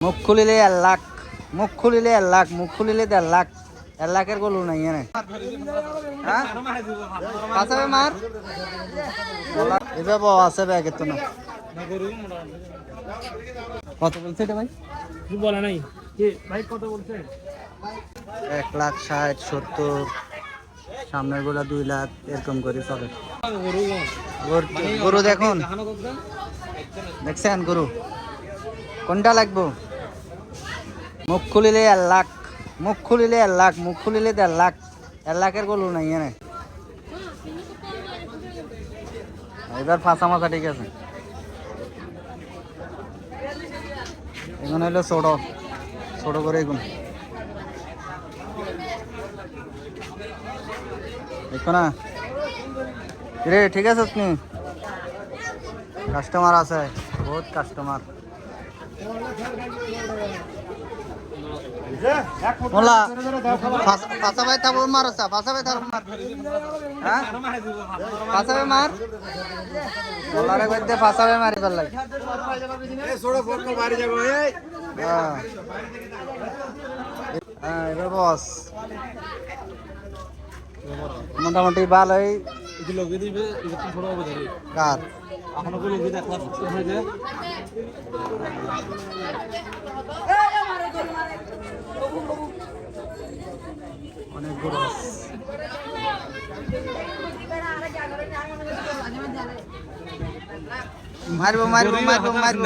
মুখ খুলিলে এক লাখ মুখ খুলিলে এক লাখ মুখ খুলিলে দেড় লাখ এক লাখের গলু নাই এনে। হ্যাঁ? কাছাবে মার? এবার বাবা আছে ব্যাগের তো না। কত বলছে এটা ভাই? বলে নাই। ভাই কত বলছে? এক লাখ ষাট সত্তর সামনের গোলা দুই লাখ এরকম করে চলে। গরু গরু- গরু দেখুন। দেখছেন গরু? কোনটা লাগবো? মুখ খুলিলে এক লাখ, মুখ খুলিলে এক লাখ, মুখ খুলিলে দেড় লাখ এক লাখের গরু নাই এনে। এবার ফাঁসা মাথা ঠিক আছে। এগুলো হলো ছোট ছোট করে এগুন দেখো না রে ঠিক আছে আপনি কাস্টমার আছে, বহুত কাস্টমার মোলা ফাঁসা ভাই ফাঁসা তাবো মার হ্যাঁ ফাঁসা ভাই মার। মোলারে কইতে ফাঁসা ভাই মারি পারলাই হ্যাঁ। হ্যাঁ এবার বস। মোটামুটি ভালোই। কার? এখন দেখলা হয়ে যায় অনেক গরু আছে। মারবো মারবো মারবো মারবো।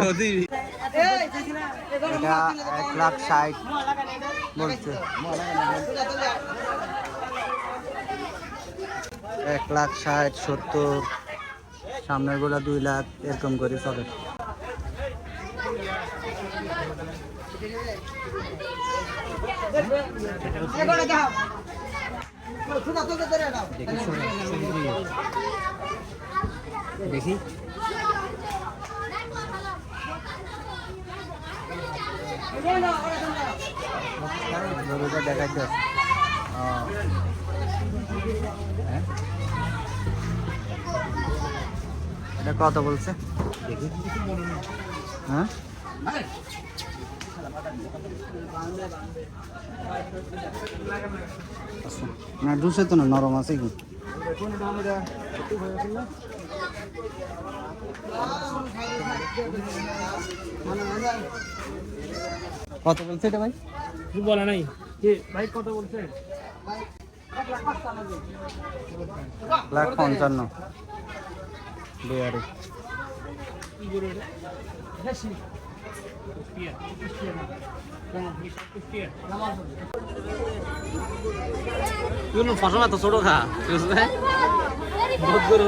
এটা এক লাখ ষাট বলছে। এক লাখ ষাট সত্তর সামনের গোলা দুই লাখ এরকম করে চলে দেখি হ্যাঁ? এটা কত বলছে? দেখি। হ্যাঁ। না ডুসে তো না নরম আছে কি? কত বলছে এটা ভাই? বলে নাই। ভাই কত বলছে? লাখ পঞ্চান্ন। কি কেন ফসল এত ছোট খা বুঝলে? ফসল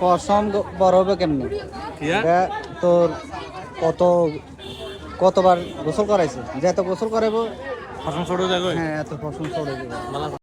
পশম বড় হবে কেমনি? তোর কত কতবার গোসল করাইছে? যে এত গোসল করাইবো ফসল ছোট জায়গায় হ্যাঁ এত যাবে। ভালো